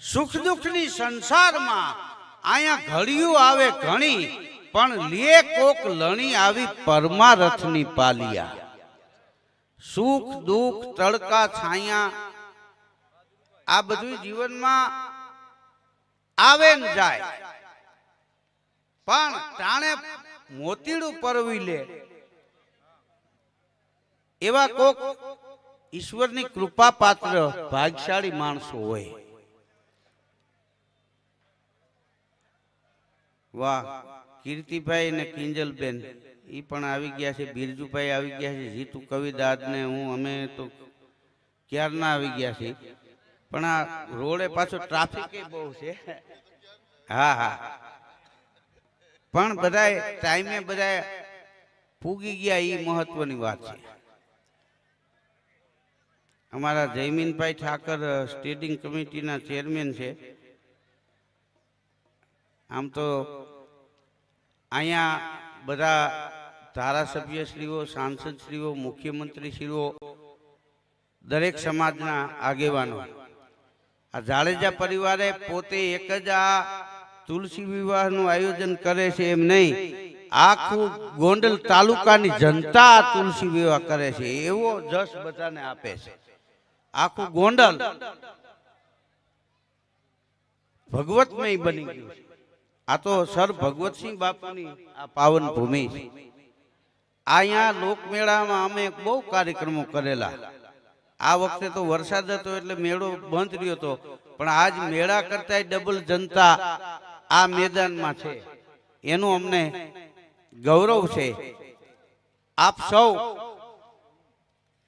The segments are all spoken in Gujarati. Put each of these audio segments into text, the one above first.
સુખ દુઃખની સંસારમાં અહીંયા ઘડિયું આવે ઘણી, પણ લે કોક લણી આવી પરમારથની પાલિયા. સુખ, દુઃખ, તડકા, છાયા, આ બધું જીવનમાં આવે ને જાય. પણ તાણે મોતીડું પરવી લે. એવા કોક ઈશ્વરની કૃપા પાત્ર ભાગશાળી માણસો હોય. વાહ, કીર્તિભાઈ અને કિંજલબેન એ પણ આવી ગયા છે, બિરજુભાઈ આવી ગયા છે, જીતુ કવિદાદ ને હું, અમે તો ક્યારના આવી ગયા છે પણ આ રોડે પાછો ટ્રાફિક બહુ છે. હા હા. પણ બધા ટાઈમે બધા પૂગી ગયા એ મહત્વની વાત છે. અમારા જયમીનભાઈ ઠાકર સ્ટેડિંગ કમિટીના ચેરમેન છે. આમ તો અહીંયા બધા ધારાસભ્યશ્રીઓ, સાંસદશ્રીઓ, મુખ્યમંત્રીશ્રીઓ, દરેક સમાજના આગેવાનો. આ જાડેજા પરિવારે પોતે એક જ આ તુલસી વિવાહનું આયોજન કરે છે એમ નહીં. આખું ગોંડલ તાલુકાની જનતા તુલસી વિવાહ કરે છે. એવો જશ બધાને આપે છે. આખું ગોંડલ ભગવતમય બની ગયું છે. આ તો સર ભગવતસિંહ બાપુની આ પાવન ભૂમિ. અહીંયા લોકમેળામાં અમે બહુ કાર્યક્રમો કરેલા. આ વખતે તો વરસાદ હતો એટલે મેળો બંધ રહ્યો હતો. પણ આજ મેળા કરતા ડબલ જનતા આ મેદાનમાં છે. એનું અમને ગૌરવ છે. આપ સૌ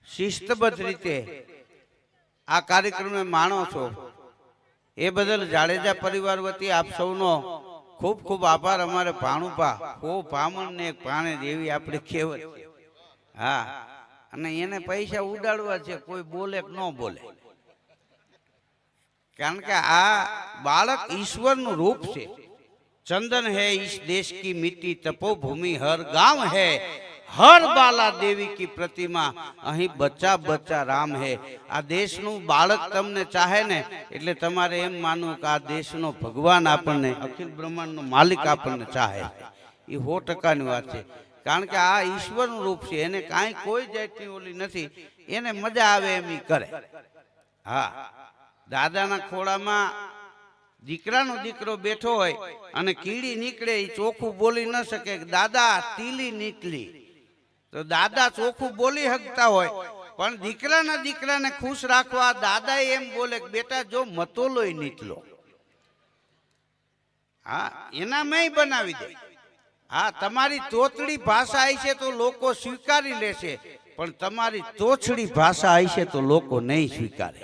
શિસ્તબદ્ધ રીતે આ કાર્યક્રમને માણો છો. એ બદલ જાડેજા પરિવાર વતી આપ સૌનો ખૂબ ખૂબ આભાર અમારે ભાણુભા ઓ પામણ ને પાણે દેવી આપણી કહેવત. હા. અને એને પૈસા ઉડાડવા છે, કોઈ બોલે કે ન બોલે. કારણ કે આ બાળક ઈશ્વરનું રૂપ છે. ચંદન હે ઈશ દેશ કી મિટ્ટી તપોભૂમિ હર ગામ હે. હર બાલા દેવી કી પ્રતિમા. અહીં બચ્ચા બચ્ચા રામ હે. આ દેશનું બાળક તમને ચાહે ને, એટલે તમારે એમ માનવું કે આ દેશનો ભગવાન આપણને, અખિલ બ્રહ્માંડનો માલિક આપણને ચાહે. એ સો ટકાની વાત છે. કારણ કે આ ઈશ્વરનું રૂપ છે, એને કાંઈ કોઈ જાતની ઓલી નથી. એને મજા આવે એમ કરે. હા. દાદાના ખોળામાં દીકરાનો દીકરો બેઠો હોય અને કીડી નીકળે એ ચોખ્ખું બોલી ન શકે દાદા, તીલી નીકળી. તો દાદા ચોખ્ખું બોલી શકતા હોય. પણ દીકરાના દીકરાને ખુશ રાખવા દાદા એમ બોલે કે, બેટા, જો મતોલોય નીકળો. હા, એના મેં બનાવી દે. હા, તમારી તોતડી ભાષા હશે તો લોકો સ્વીકારી લેશે, પણ તમારી તોછડી ભાષા આવી છે તો લોકો નહીં સ્વીકારે.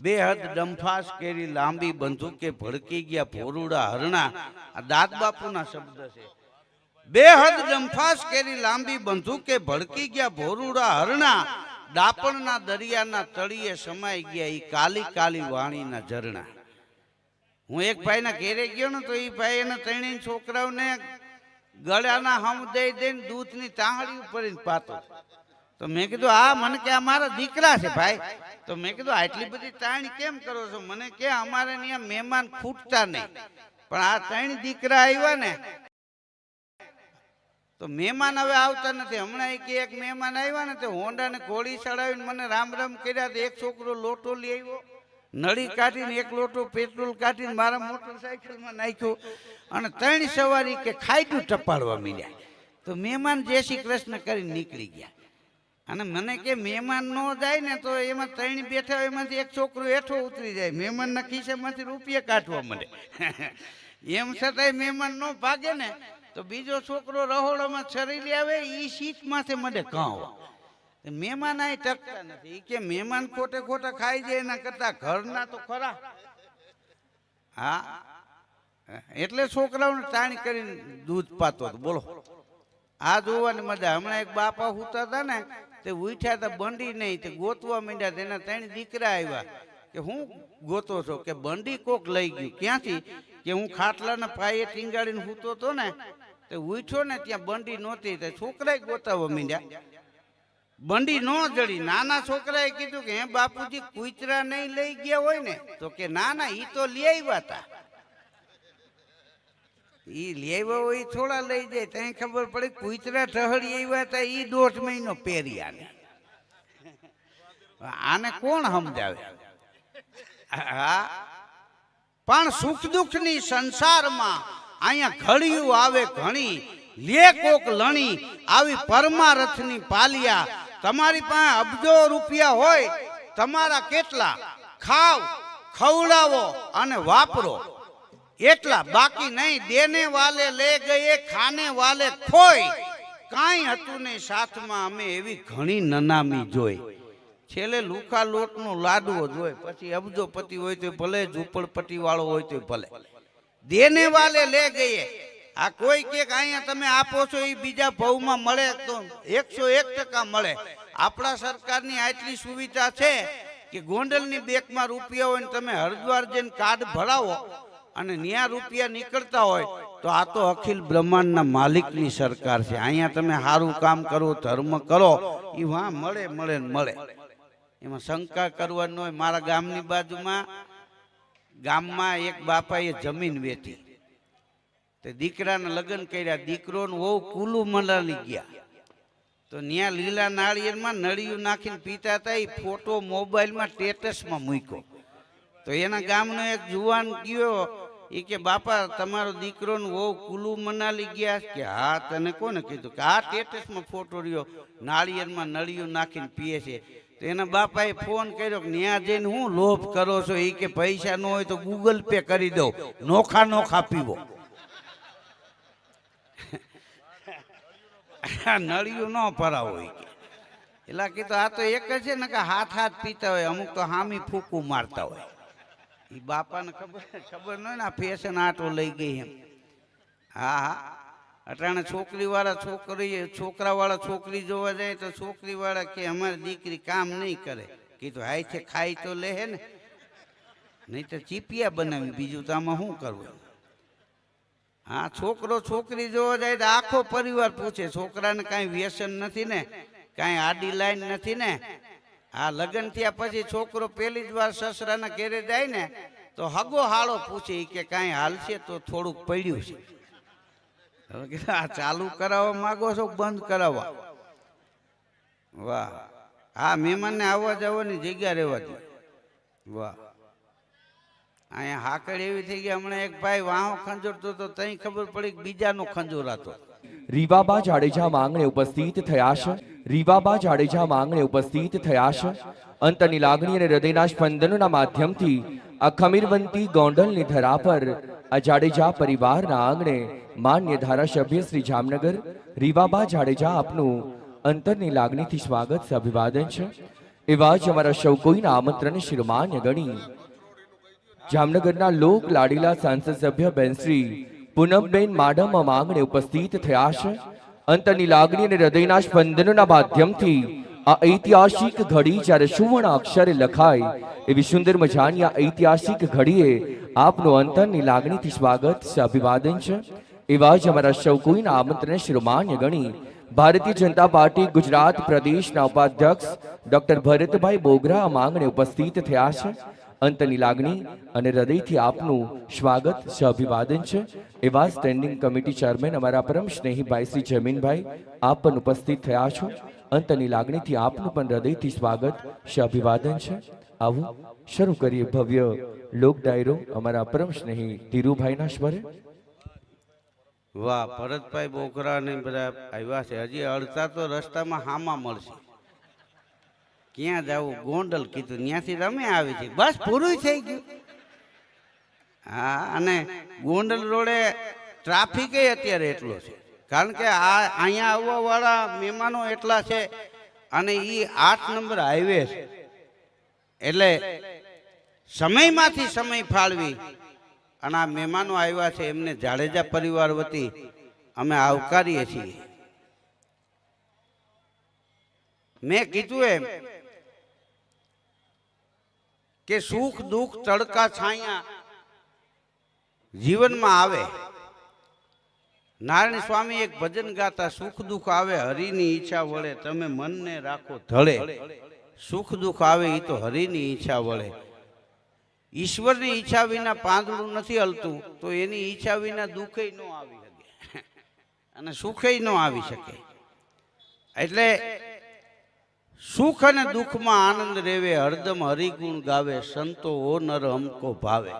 બેહદ ડંફાસ કેરી લાંબી બંદૂકે ભડકી ગયા ભોરુડા હરણા. આ દાદ બાપુના શબ્દ છે. બેહદ ડંફાસ કેરી લાંબી બંધુકે ભડકી ગયા ભોરુડા હરણા. દાપણના દરિયાના તળીએ સમાઈ ગયા એ કાલી કાલી વાણીના ઝરણા. હું એક ભાઈના ઘેરે ગયો ને તો એ ભાઈ એના ત્રણેય છોકરાઓને ગળાના હમ દઈ દઈને દૂધની તાહડી ઉપર પાતો તો મેં કીધું આ મને કે અમારા દીકરા છે ભાઈ. તો મેં કીધું, આટલી બધી તાણી કેમ કરો છો? મને કે અમારે ત્યાં મહેમાન ખૂટતા નહીં. પણ આ ત્રણ દીકરા આવ્યા ને તો મહેમાન હવે આવતા નથી. હમણાં એક એક મહેમાન આવ્યા ને તે હોન્ડાને ઘોડી ચડાવીને મને રામ રામ કર્યા તો એક છોકરો લોટો લઈ આવ્યો. નળી કાઢીને એક લોટો પેટ્રોલ કાઢીને મારા મોટરસાયકલમાં નાખ્યો અને ત્રણ સવારી કે ખાઈટું ટપાડવા મીડ્યા. તો મહેમાન જય શ્રી કૃષ્ણ કરીને નીકળી ગયા. અને મને કે મહેમાન ન જાય ને તો એમાં ત્રણ બેઠા હોય, એમાંથી એક છોકરો હેઠો ઉતરી જાય. મહેમાનના ખિસ્સામાંથી રૂપિયા કાઢવા મળે એમ છતાંય મહેમાન ન ભાગે ને તો બીજો છોકરો રહોડામાં શરીરી આવે એ સીટ માથે મને કાં મહેમાન આ ટકતા નથી. કે મહેમાન ખોટે ખોટા ખાઈ જાય, એના કરતા ઘરના તો ખરા. હા. એટલે છોકરાઓને તાણી કરીને દૂધ પાતો હતો. બોલો. આ જોવાની મજા. હમણાં એક બાપા હુતા હતા ને, તે ઉઠ્યા હતા બંડી નહીં, તે ગોતવા માંડ્યા તેના ત્રણ દીકરા આવ્યા કે હું ગોતો છો? કે બંડી કોક લઈ ગયું. ક્યાંથી? કે હું ખાટલાના પાયે ટીંગાડીને સૂતો હતો ને, તે ઉઠ્યો ને ત્યાં બંડી નહોતી, તે છોકરાએ ગોતાવવા મીંડ્યા. બંડી ન જડી. નાના છોકરાએ કીધું કે, હે બાપુજી, કુતરા નહીં લઈ ગયા હોય ને, તો કે ના ના, ઈ તો લઈ આવ્યા હતા ઈ લઈ આવ્યા હોય થોડા લઈ જાય ત્યાં ખબર પડી, કુતરા ટહળી આવ્યા હતા ઈ દોઢ મહિનો પહેર્યા આને કોણ સમજાવે? હા પણ સુખ દુઃખની સંસારમાં અહીંયા ઘડિયું આવે ઘણી, લે કોક લણી, આવી પરમારથની પાલિયા. તમારી પાસે અબજો રૂપિયા હોય, તમારા કેટલા? ખાવ, ખવડાવો અને વાપરો. એટલા બાકી નહીં, દેને વાલે લે ગયે, ખાને વાલે ખોય. કાંઈ હતું નહીં, સાથમાં અમે એવી ઘણી નનામી જોઈ. છેલ્લે લુખા લોટનો લાડવો જોઈએ પછી અબજોપતિ હોય તો ભલે ઝૂંપડપટ્ટી વાળો હોય તો ભલે. દેને વાલે લે ગયે. આ કોઈ કે અહીંયા તમે આપો છો એ બીજા ભાવમાં મળે તો એકસો એક ટકા મળે. આપણા સરકારની આટલી સુવિધા છે કે ગોંડલની બેંકમાં રૂપિયા હોય તમે હરિદ્વાર જઈને કાર્ડ ભરાવો અને ન્યા રૂપિયા નીકળતા હોય તો આ તો અખિલ બ્રહ્માંડના માલિકની સરકાર છે. અહીંયા તમે સારું કામ કરો, ધર્મ કરો એ વાં મળે મળે મળે. એમાં શંકા કરવાનો હોય. મારા ગામની બાજુમાં ગામમાં એક બાપાએ જમીન વેચી. તે દીકરાના લગ્ન કર્યા. દીકરો ને વહુ કુલું મલાલી ગયા. તો ન્યા લીલા નાળિયેરમાં નળિયું નાખીને પીતા હતા. એ ફોટો મોબાઈલમાં સ્ટેટસમાં મૂક્યો. તો એના ગામનો એક જુવાન ગયો. એ કે, બાપા, તમારો દીકરો ને વહુ કુલુ મનાલી ગયા. કે, હા, તને કોને કીધું? કે આ સ્ટેટસમાં ફોટો રહ્યો. નાળિયેરમાં નળિયું નાખીને પીએ છે. તો એના બાપાએ ફોન કર્યો કે ત્યાં જઈને હું લોભ કરો છો? એ કે પૈસા ન હોય તો ગૂગલ પે કરી દો નોખા નોખા પીવો. નળિયું ન ભરાવો હોય એટલે કીધું, આ તો એક જ છે ને કે હાથ હાથ પીતા હોય, અમુક તો હામી ફૂકું મારતા હોય. એ બાપાને ખબર ખબર ન હોય ને આ ફેશન આટો લઈ ગઈ એમ. હા હા. અટાણે છોકરીવાળા છોકરી છોકરાવાળા છોકરી જોવા જાય તો છોકરીવાળા કે, અમારી દીકરી કામ નહીં કરે. કીધું છે ખાઈ તો લે ને. નહીં તો ચીપિયા બનાવી બીજું તો આમાં શું કરવું? હા, છોકરો છોકરી જોવા જાય તો આખો પરિવાર પૂછે, છોકરાને કાંઈ વ્યસન નથી ને? કાંઈ આડી લાઈન નથી ને? આ લગ્ન થયા પછી છોકરો પહેલી જ વાર સસરાના ઘેરે જાય ને, તો હગો હાળો પૂછે કે, કાંઈ હાલશે તો થોડુંક પડ્યું છે. ચાલુ કરાવવા માંગો છો, બંધ કરાવવા. વાહ. હા મહેમાનને આવવા જવાની જગ્યા રહેવા વાહ. અહીંયા હાકડ એવી થઈ ગઈ, હમણાં એક ભાઈ વાહો ખંજોરતો તો તઈ ખબર પડી કે બીજાનો ખંજોરાતો રીવાબા જાડેજા માંગણે ઉપસ્થિત થયા છે રીવાબા જાડેજા માંગણે ઉપસ્થિત થયા છે અંતની લાગણી અને હૃદયના સ્પંદનોના માધ્યમથી આ ખમીરવંતી ગોંડલની ધરા પર આ જાડેજા પરિવારના આંગણે માન્ય ધારાસભ્ય શ્રી જામનગર, રીવાબા જાડેજા આપનું અંતરની લાગણીથી સ્વાગત છે, અભિવાદન છે. એવા જ અમારા સૌ કોઈના આમંત્રણ શિરોમાન્ય ગણી. જામનગરના લોક લાડીલા સાંસદ સભ્ય બેનશ્રી પૂનમબેન માડમ આ માંગણે ઉપસ્થિત થયા છે. અંતરની લાગણી અને હૃદયના સ્પંદનોના માધ્યમથી આ ઐતિહાસિક ઘડી જ્યારે સુવર્ણ અક્ષરે લખાય એવી સુંદર મજાની આ ઐતિહાસિક ઘડીએ આપનું અંતરની લાગણીથી સ્વાગત અભિવાદન છે. એવા જ અમારા સૌ કોઈના આમંત્રણ શિરોમાન્ય ગણી. ભારતીય જનતા પાર્ટી ગુજરાત પ્રદેશના ઉપાધ્યક્ષ ડોક્ટર ભરતભાઈ બોગરા માંગણે ઉપસ્થિત થયા છે. અંતની લાગણી અને હૃદયથી આપનું સ્વાગત અભિવાદન છે. એવા સ્ટેન્ડિંગ કમિટી ચેરમેન અમારા પરમ સ્નેહીભાઈ શ્રી જમીનભાઈ આપ પણ ઉપસ્થિત થયા છો. અંતની લાગણીથી આપનું પણ હૃદયથી સ્વાગત અભિવાદન છે. આવું. શરૂ કરીએ ભવ્ય લોક ડાયરો અમારા પરમ સ્નેહી ધીરુભાઈના સ્વરે વાહ, ભરતભાઈ બોકરા ને બધા આવ્યા છે. હજી અડધા તો રસ્તામાં હામા મળશે. ક્યાં જવું? ગોંડલ કીધું. ત્યાંથી રમે આવી છે. બસ પૂરું થઈ ગયું. હા, અને ગોંડલ રોડે ટ્રાફિક અત્યારે એટલો છે. કારણ કે આ અહીંયા આવવા વાળા મહેમાનો એટલા છે અને એ આઠ નંબર હાઈવે છે. એટલે સમયમાંથી સમય ફાળવી અને આ મહેમાનો આવ્યા છે, એમને જાડેજા પરિવાર વતી અમે આવકારીએ છીએ. મેં કીધું એમ કે સુખ, દુઃખ, તડકા, છાયા જીવનમાં આવે. નારાયણ સ્વામી એક ભજન ગાતા, સુખ, દુઃખ આવે, હરિની ઈચ્છા વળે, તમે મનને રાખો ધળે સુખ, દુઃખ આવે એ તો હરિની ઈચ્છા વળે. ઈશ્વરની ઈચ્છા વિના પાંદડું નથી હલતું, તો એની ઈચ્છા વિના દુઃખે ન આવી શકે. અને સુખે ન આવી શકે. એટલે સુખ અને દુઃખમાં આનંદ રેવે, હરદમ હરિગુણ ગાવે, સંતો ઓ નર અમકો ભાવે.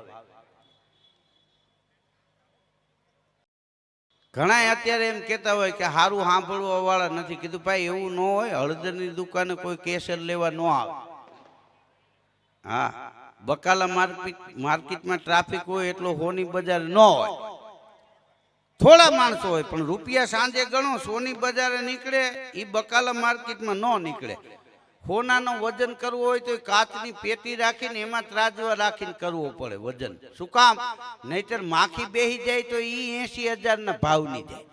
ઘણા અત્યારે એમ કહેતા હોય કે સારું સાંભળવા વાળા નથી. કીધું, ભાઈ, એવું ન હોય, હળદરની દુકાને કોઈ કેસર લેવા ન આવે. હા. બકાલા માર્કેટ માર્કેટમાં ટ્રાફિક હોય એટલો હોની બજાર ન હોય. થોડા માણસો હોય, પણ રૂપિયા સાંજે ગણો, સોની બજારે નીકળે એ બકાલા માર્કેટમાં ન નીકળે. સોનાનું વજન કરવું હોય તો કાચની પેટી રાખીને એમાં ત્રાજવા રાખીને કરવો પડે વજન. શું કામ? નહીતર માખી બેહી જાય તો એ એસી હજારના ભાવની જાય.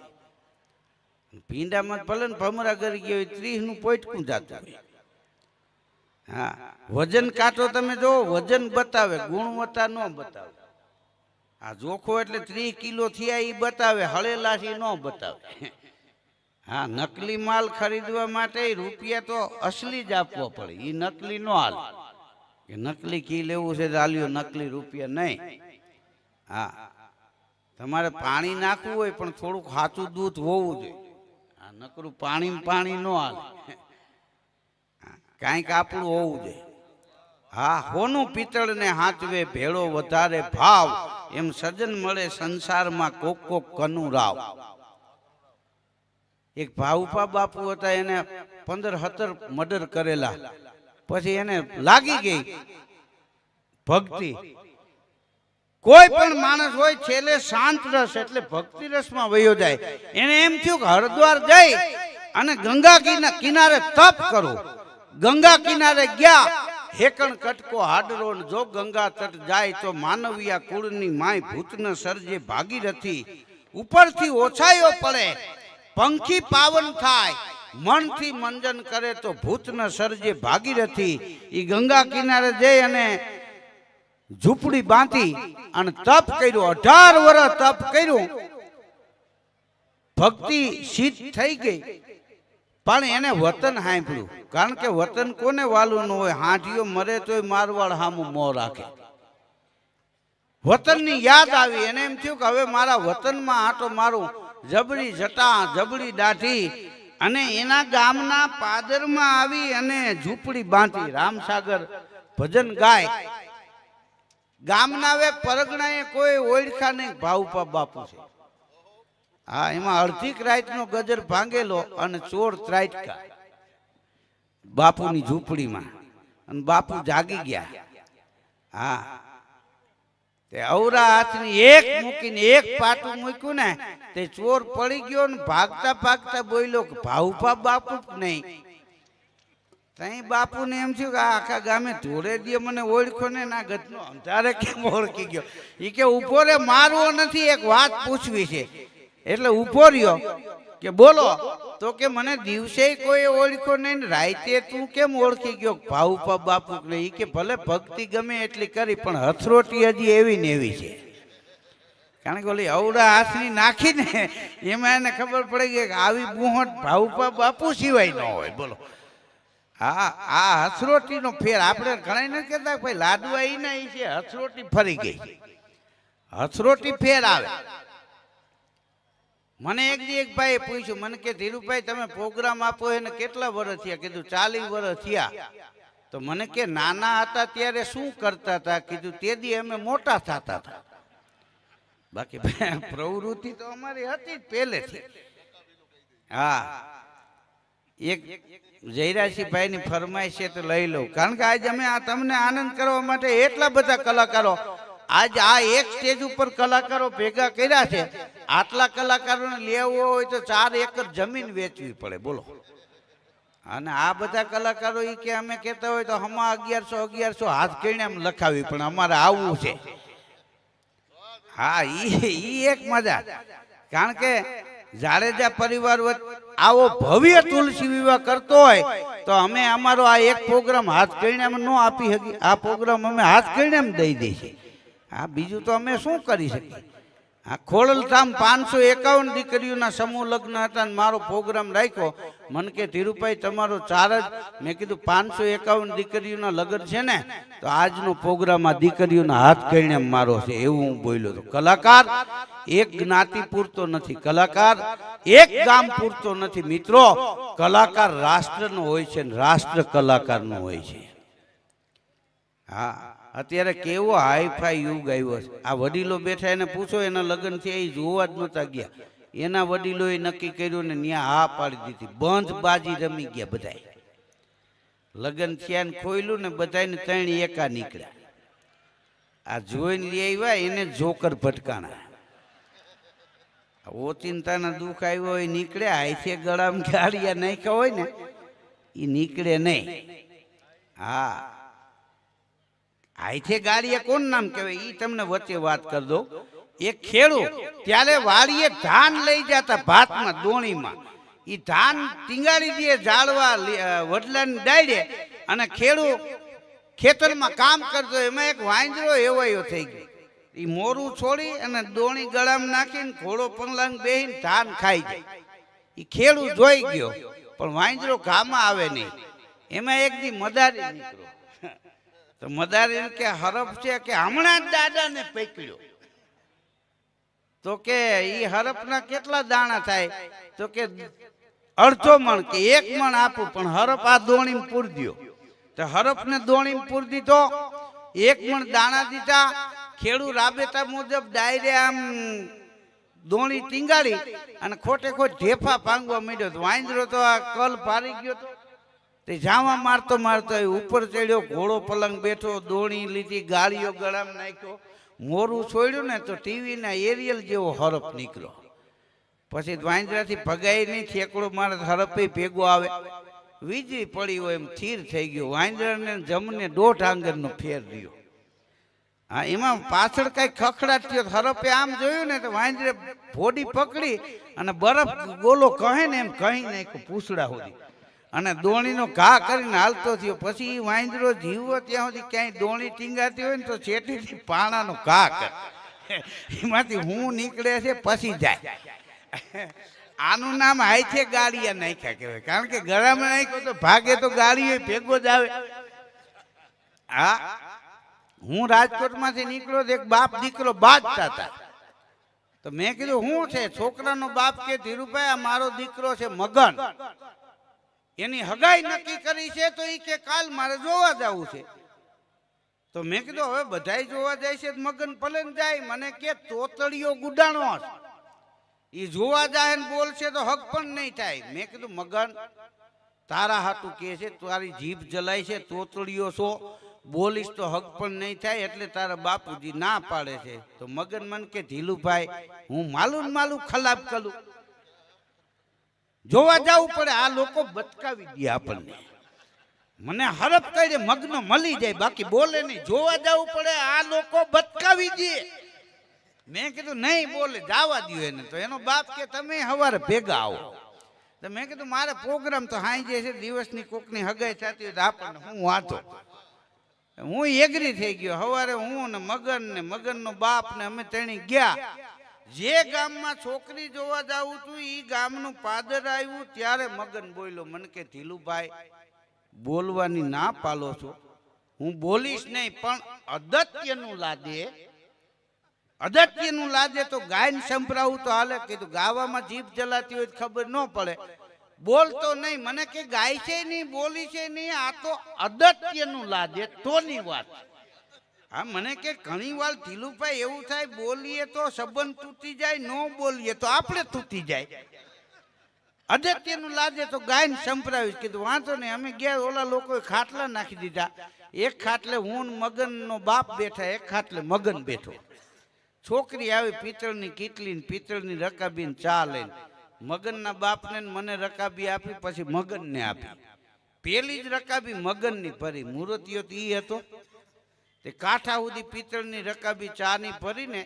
ભીંડામાં ભલે ભમરા કરી ગયો હોય, ત્રીસનું પોઈટકું જાતું હોય. હા. વજન કાંટો તમે જો, વજન બતાવે, ગુણવત્તા ન બતાવે. આ જોખો એટલે ત્રીસ કિલો થયા એ બતાવે, હળેલાથી ન બતાવે. હા, નકલી માલ ખરીદવા માટે રૂપિયા તો અસલી જ આપવો પડે એ નકલી નો હાલ. કે નકલી કી લેવું છે તો નકલી રૂપિયા નહીં. હા. તમારે પાણી નાખવું હોય પણ થોડુંક સાચું દૂધ હોવું જોઈએ. આ નકરું પાણી પાણી ન હાલે. કાંઈક આપણું હોવું જોઈએ. હા, હોનું પિત્તળને હાથવે ભેળો વધારે ભાવ, એમ સજન મળે સંસારમાં કોક કોક કનું રાવ. એક ભાવુપા બાપુ હતા, એને પંદર હતર મર્ડર કરેલા. પછી એને લાગી ગઈ ભક્તિ. કોઈ પણ માણસ હોય, છેલ્લે શાંત રસ, એટલે ભક્તિ રસમાં વયો જાય. એને એમ થયું કે હરિદ્વાર જઈ અને ગંગા કિનારે તપ કરું. ગંગા કિનારે ગયા. હેકણ કટકો હાડરો જો ગંગા તટ જાય તો માનવીયા કુળની માય ભૂતન સર્જે ભાગીરથી ઉપરથી ઓછાયો પડે. પંખી પાવન થાય. મનથી મંજન કરે તો ભૂતન સર્જે ભાગીરથી ઈ ગંગા કિનારે જઈ અને ઝૂંપડી બાંધી અને તપ કર્યું. અઢાર વર્ષ તપ કર્યું. ભક્તિ સિદ્ધ થઈ ગઈ. પણ એને વતન સાંભળ્યું. કારણ કે વતન કોને વાલું ન હોય? હાંઠીઓ મરે તોય મારવાડ હામું મોં રાખે. વતનની યાદ આવી. એને એમ થયું કે હવે મારા વતનમાં આટો મારું. જબડી જટા, જબરી દાઢી. અને એના ગામના પાદરમાં આવી અને ઝૂંપડી બાંધી. રામસાગર ભજન ગાય. ગામના હવે પરગણાએ કોઈ ઓળખા નહીં ભાવપા બાપુ છે. હા, એમાં અડધીક રાતનો ગજર ભાંગેલો અને ચોર ત્રાટકા. બાપુની ઝૂંપડીમાં. અને બાપુ જાગી ગયા. હા. તે અવરા હાથની એક મૂકીને એક પાટું મૂક્યું ને, તે ચોર પડી ગયો ને ભાગતા ભાગતા બોલ્યો કે ભાવપા બાપુ નહીં. તઈ બાપુને એમ થયું કે આખા ગામે ધોળે દે મને ઓળખો ને ના ગતનો અંધારે કેમ ઓળખી ગયો? એ કે, ઊભો રે, મારવો નથી, એક વાત પૂછવી છે. એટલે ઊભો રહ્યો કે બોલો, તો કે મને દિવસે કોઈ ઓળખ્યો નહીં રાતે તું કેમ ઓળખી ગયો? ભાવપા બાપુ એ કે ભલે ભક્તિ ગમે એટલી કરી, પણ હથરોટી હજી એવી ને એવી છે. કારણ કે ઓલી અવડા હાથની નાખીને એમાં એને ખબર પડી કે આવી બુહોટ ભાવપા બાપુ સિવાય ન હોય. બોલો. હા, આ હથરોટીનો ફેર આપણે ઘણા નથી કહેતા ભાઈ લાડવા ઈ ના ઈ છે, હથરોટી ફરી ગઈ. હથરોટી ફેર આવે. મને એક દી એક ભાઈ પૂછ્યું, મને કે, ધીરુભાઈ, તમે પ્રોગ્રામ આપો એને કેટલા વર્ષ થયા? કીધું, ચાલીસ વર્ષ થયા. તો મને કે, નાના હતા ત્યારે શું કરતા હતા? કીધું, તે દી અમે મોટા થતા હતા. બાકી પ્રવૃત્તિ તો અમારી હતી જ પહેલેથી. હા. એક જયરાજસિંહભાઈ ની ફરમાઈશ છે તો લઈ લઉં. કારણ કે આજે અમે આ તમને આનંદ કરવા માટે એટલા બધા કલાકારો આજ આ એક સ્ટેજ ઉપર કલાકારો ભેગા કર્યા છે. આટલા કલાકારોને લેવો હોય તો ચાર એકર જમીન વેચવી પડે, બોલો. અને આ બધા કલાકારો એ કે અમે કહેતા હોય તો હમા અગિયારસો અગિયારસો હાથ કરીને એમ લખાવી પણ અમારે આવવું છે. હા, ઈ એક મજા. કારણ કે જાડેજા પરિવાર આવો ભવ્ય તુલસી વિવાહ કરતો હોય તો અમે અમારો આ એક પ્રોગ્રામ હાથ કરીને ન આપી શકીએ આ પ્રોગ્રામ અમે હાથ કરીને દઈ દઈએ હા, બીજું તો અમે શું કરી શકીએ? આ ખોડલધામ પાંચસો એકાવન દીકરીઓના સમૂહ લગ્ન હતા અને મારો પ્રોગ્રામ રાખ્યો. મને કે, ધીરુભાઈ, તમારો ચાર જ, મેં કીધું, પાંચસો એકાવન દીકરીઓના લગ્ન છે ને, તો આજનો પ્રોગ્રામ આ દીકરીઓના હાથ કરીને મારો છે, એવું હું બોલ્યો હતો કલાકાર, એક જ્ઞાતિ પૂરતો નથી. કલાકાર, એક ગામ પૂરતો નથી. મિત્રો, કલાકાર રાષ્ટ્રનો હોય છે રાષ્ટ્ર કલાકારનો હોય છે. હા. અત્યારે કેવો હાઈફાઈ યુગ આવ્યો છે. આ વડીલો બેઠા એને પૂછો, એના લગ્ન થયા એ જોવા જ નતા ગયા. એના વડીલોએ નક્કી કર્યું ને ત્યાં હા પાડી દીધી. બંધ બાજી રમી ગયા બધાએ લગ્ન થયા ને ખોયલું ને બધાને ત્રણ એકા નીકળ્યા. આ જોઈને લઈ આવ્યા, એને જોકર ભટકાણા. ઓચિંતાના દુઃખ આવ્યો હોય નીકળે આઈથે ગળામાં ગાળિયા નાખ્યા હોય ને એ નીકળે નહીં. હા. આઈથે ગાડીએ કોણ નામ કહેવાય? ઈ તમને વચ્ચે વાત કરી દો એ ખેડૂત, ત્યારે વાડીએ ધાન લઈ જતા ભાતમાં, દોણીમાં. ઈ ધાન ટીંગાડી દે, ઝાડવા વડલાને ડાયડે અને ખેડૂત ખેતરમાં કામ કરતો એમાં એક વાંદરો એવાયો થઈ ગયો. ઈ મોરું છોડી અને દોણી ગળામાં નાખીને ઘોડો પંગલાંગ બેહીને ધાન ખાઈ જાય ઈ ખેડૂત જોઈ ગયો, પણ વાંજરો ગામાં આવે નહીં. એમાં એક દી મદારી નીકળ્યો. તો મદારી કે હરફ છે કે હમણાં જ દાદાને પકડ્યો. તો કે ઈ હરફના કેટલા દાણા થાય? તો કે અડધો મણ કે એક મણ આપું, પણ હરફ આ દોણી પૂર દો તો હરફને દોણી પૂર દીધો, એક મણ દાણા દીધા ખેડૂ રાબેતા મુજબ ડાયરે આમ દોણી ટીંગાડી અને ખોટે ખોટ ઢેફા પાંગવા માંડ્યો. વાંદરો તો આ કલ પારી ગયો તો. તે જાવા મારતો મારતો ઉપર ચડ્યો, ઘોડો પલંગ બેઠો, દોણી લીધી, ગાળીઓ ગળામાં નાખ્યો. મોરું છોડ્યું ને તો ટીવીના એરિયલ જેવો હરફ નીકળ્યો. પછી દ્વાંજરાથી ભગાઈ નહીં છેકડો મારે હરફે ભેગો આવે. વીજળી પડી હોય એમ થીર થઈ ગયો. વાંદરાને જમને દોઢ આંગણનો ફેર રહ્યો. હા, એમાં પાછળ કઈ ખખડાટ થયો. હરપે આમ જોયું ને તો વાંદરે ભોડી પકડી અને બરફ ગોલો કહે ને એમ કહી નાખ્યું, પૂછડા સુધી. અને દોણીનો ઘા કરીને હાલતો થયો. પછી વાંદરો જીવો ત્યાં સુધી ક્યાંય દોણી ટીંગાતી હોય ને તો શેઠીથી પાણાનો ઘા કરે. એમાંથી હું નીકળે છે, પછી જાય. આનું નામ હાઈથે ગાળિયા નાખ્યા કહેવાય. કારણ કે ગળામાં નાખ્યો તો ભાગે તો ગાળીઓ ભેગો જ આવે. હા, હું રાજકોટમાંથી નીકળ્યો તો એક બાપ દીકરો બાજતા હતા. તો મેં કીધું, હું છે? છોકરાનો બાપ કે ધીરુભાઈ? આ મારો દીકરો છે મગન. એની હગાઈ નક્કી કરી છે તો એ કે કાલ મારે જોવા જવું છે. તો મેં કીધું, હવે બધાય જોવા જાય છે, મગન પલન જાય. મને કે તોતળીઓ ગુડાણો. ઈ જોવા જાય ને બોલશે તો હક પણ નહીં થાય. મેં કીધું, મગન, તારા હાટું કે છે, તારી જીભ જલાય છે તોતળીઓ છો. બોલીશ તો હક પણ નહીં થાય, એટલે તારા બાપુજી ના પાડે છે. તો મગન મન કે ધીલુભાઈ હું માલું માલું ખલાપ કરું. જોવા જવું પડે, આ લોકો બચકાવી દે આપણને. મને હરફ કરી મગ્ન મળી જાય, બાકી બોલે નહીં. જોવા જવું પડે, આ લોકો બચકાવી દે. મેં કીધું, નહીં બોલે, જવા દો એને. તો એનો બાપ કે, તમે સવારે ભેગા આવો. તો મેં કીધું, મારે પ્રોગ્રામ તો હાઈ જે છે, દિવસની કોકની હગાઈ થતી હોય તો આપણને હું વાંચો હું એગ્રી થઈ ગયો. સવારે હું ને મગન ને, મગનનો બાપ ને અમે તેણી ગયા. જે ગામમાં છોકરી જોવા જાઉં છું એ ગામનું પાદર આવ્યું, ત્યારે મગન બોલ્યો, મને કે, ધીલુભાઈ, બોલવાની ના પાલો છો. હું બોલીશ નહીં, પણ અદત્યનું લાદે અદત્યનું લાદે તો ગાયન સંભળાવું. તો હાલે કીધું, ગાવામાં જીભ જલાતી હોય ખબર ન પડે. બોલતો નહીં, મને કે, ગાય છે નહીં, બોલી છે નહીં, આ તો અદત્યનું લાદે તોની વાત હા, મને કે ઘણી વાર ધીલુભાઈ એવું થાય, બોલીએ તો સંબંધ તૂટી જાય, ન બોલીએ તો આપણે તૂટી જાય. અગત્યનું લાગે તો ગાયને સંભળાવીશ, કીધું, વાંધો નહીં, અમે ગયા ઓલા લોકોએ ખાટલા નાખી દીધા. એક ખાટલે હું ને મગનનો બાપ બેઠા, એક ખાટલે મગન બેઠો. છોકરી આવી, પિત્તળની કીટલી ને પિત્તળની રકાબી ને ચા લઈને. મગનના બાપને ને મને રકાબી આપી, પછી મગનને આપી. પેલી જ રકાબી મગનની ભરી મૂર્તિઓ તો ઈ હતો. તે કાંઠા સુધી પિત્તળની રકાબી ચાની ભરીને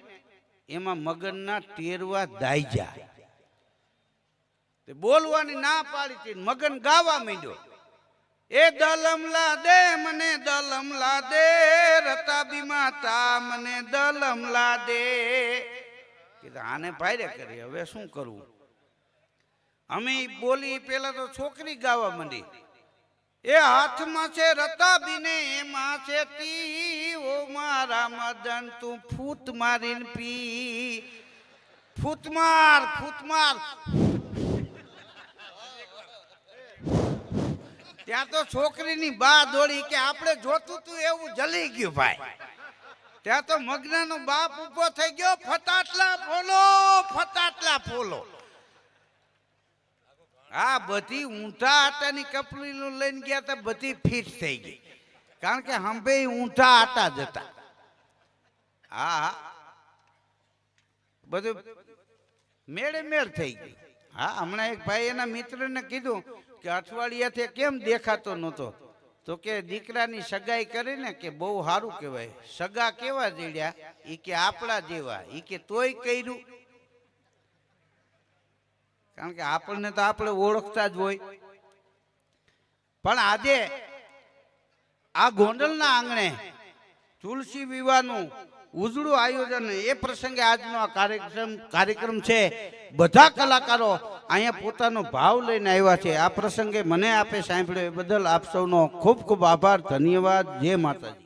એમાં મગનના ટેરવા દાઈજા તે બોલવાની ના પાડી હતી, મગન ગાવા માંડ્યો. એ દલમ લા દે, મને દલમ લા દે, રતાબી માતા, મને દલમ લા દે. કીધું, આને ભારે કરી, હવે શું કરવું અમે બોલી, પેલા તો છોકરી ગાવા માંડી. એ હાથમાં છે રતાબીને, એમાં છે તી, ઓ મારા મદન, તું ફૂત મારીને પી. ફૂત માર ફૂત માર. ત્યાં તો છોકરીની બા દોડી કે આપણે જોતું તું એવું જલી ગયું ભાઈ. ત્યાં તો મગ્નનો બાપ ઊભો થઈ ગયો, ફટાટલા ફોલો ફટાટલા ફોલો. આ બધી ઊંધા આટાની કપડીનું લઈને ગયા તા, બધી ફિટ થઈ ગઈ. કારણ કે હંભે ઊંટા આટા જતા હા બધું મેળે મેળ થઈ ગઈ હા, હમણાં એક ભાઈ એના મિત્રને કીધું કે અઠવાડિયાથી કેમ દેખાતો નહોતો? તો કે દીકરાની સગાઈ કરીને કે બહુ સારું કહેવાય. સગા કેવા જેડ્યા? એ કે આપણા જેવા. એ કે તોય કર્યું. કારણ કે આપણને તો આપણે ઓળખતા જ હોય. પણ આજે આ ગોંડલના આંગણે તુલસી વિવાહનું ઉજળું આયોજન એ પ્રસંગે આજનો આ કાર્યક્રમ કાર્યક્રમ છે. બધા કલાકારો અહીંયા પોતાનો ભાવ લઈને આવ્યા છે. આ પ્રસંગે મને આપે સાંભળ્યો એ બદલ આપ સૌનો ખૂબ ખૂબ આભાર, ધન્યવાદ. જય માતાજી.